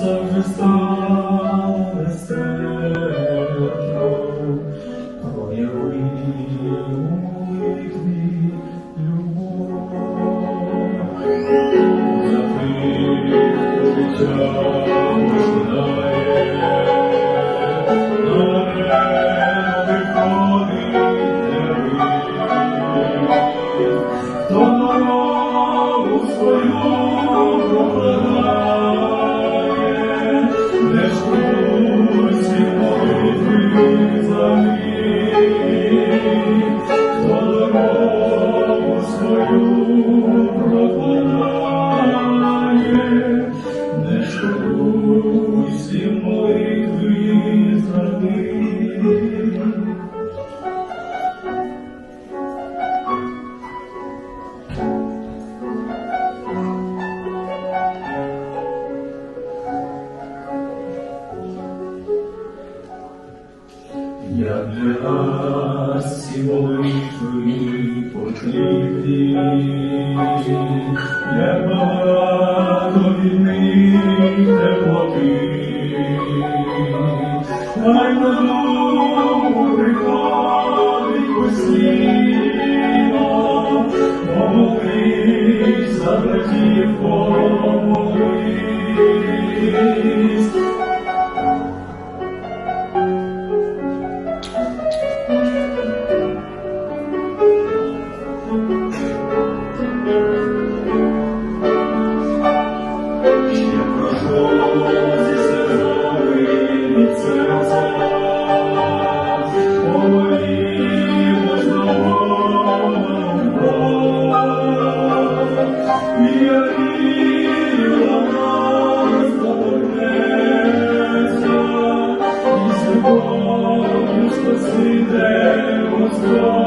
Господу завжди стало нестерпно, прояви у молитві любов. За тих, хто життя пожинає, на небо виходить дивись. Хто дорогу свою Як для нас ці молитви потрібні, як багато від них теплоти, хай на дому Oh.